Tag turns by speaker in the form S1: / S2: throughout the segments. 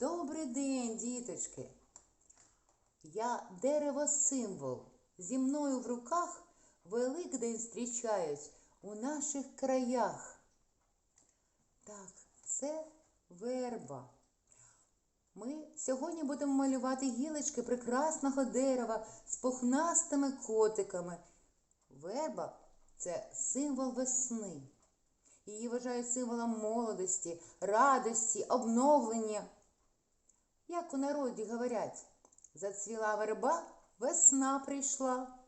S1: Добрий день, діточки! Я дерево символ. Зі мною в руках Великдень зустрічають у наших краях. Так, це верба. Ми сьогодні будемо малювати гілочки прекрасного дерева з пухнастими котиками. Верба це символ весни. Її вважають символом молодості, радості, обновлення. Як у народі говорять, зацвіла верба, весна прийшла.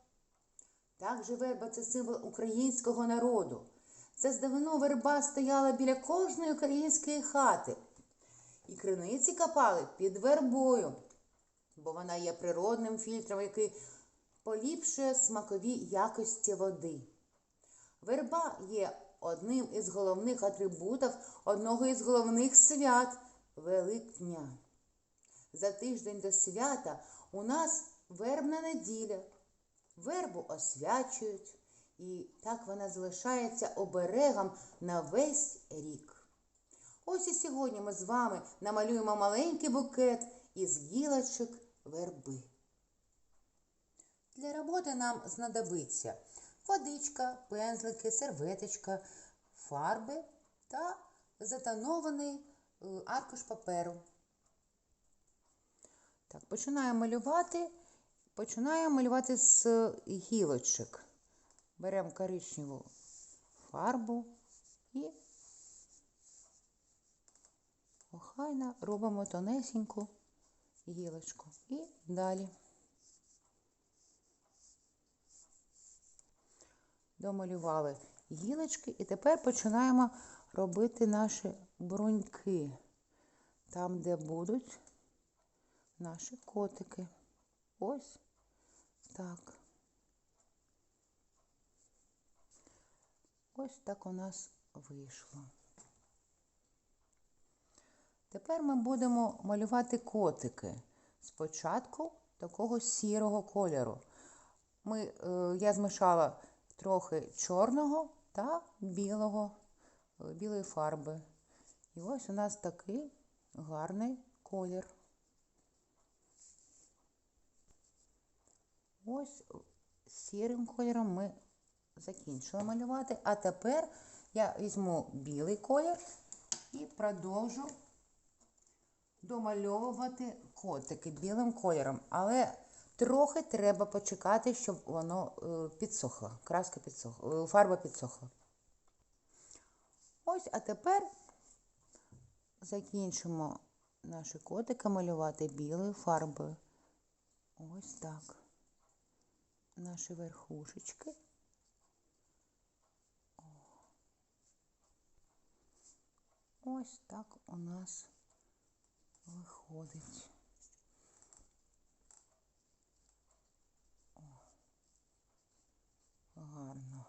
S1: Так же верба це символ українського народу. Це здавно верба стояла біля кожної української хати. І криниці копали під вербою, бо вона є природним фільтром, який поліпшує смакові якості води. Верба є одним із головних атрибутів одного із головних свят Великдня. За тиждень до свята у нас вербна неділя. Вербу освячують, і так вона залишається оберегом на весь рік. Ось і сьогодні ми з вами намалюємо маленький букет із гілочок верби. Для роботи нам знадобиться водичка, пензлики, серветочка, фарби та затонований е, аркуш паперу. Так, починаємо малювати. Починаємо малювати з гілочок. Беремо коричневу фарбу і охайно робимо тонесеньку гілочку. І далі. Домалювали гілочки і тепер починаємо робити наші бруньки. Там, де будуть наші котики. Ось так. Ось так у нас вийшло. Тепер ми будемо малювати котики. Спочатку такого сірого кольору. Ми, е, я змішала трохи чорного та білого, е, білої фарби. І ось у нас такий гарний колір. Ось сірим кольором ми закінчили малювати. А тепер я візьму білий колір і продовжу домальовувати котики білим кольором. Але трохи треба почекати, щоб воно е, підсохло. Краска підсохла, е, фарба підсохла. Ось, а тепер закінчимо наші котики малювати білою фарбою. Ось так наші верхушечки. Ось так у нас виходить. О, гарно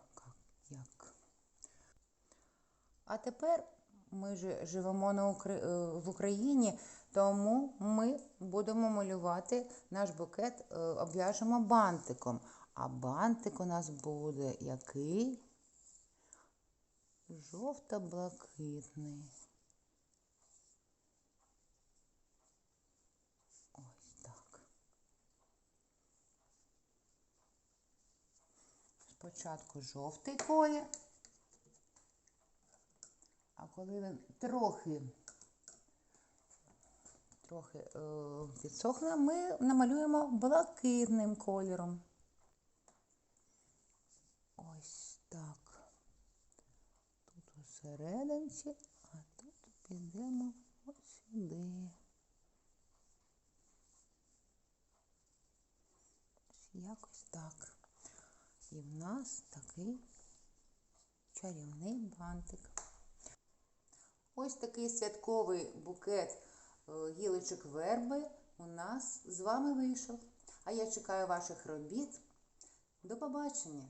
S1: як. А тепер ми ж живемо на Укра... е, в Україні, тому ми будемо малювати наш букет, е, обв'яжемо бантиком. А бантик у нас буде який? Жовто-блакитний. Ось так. Спочатку жовтий колір, а коли він трохи трохи е, підсохне, ми намалюємо блакитним кольором. Ось так. Тут а тут підемо ось сюди. Ось якось так. І в нас такий чарівний бантик. Ось такий святковий букет е, гілочок верби у нас з вами вийшов. А я чекаю ваших робіт. До побачення!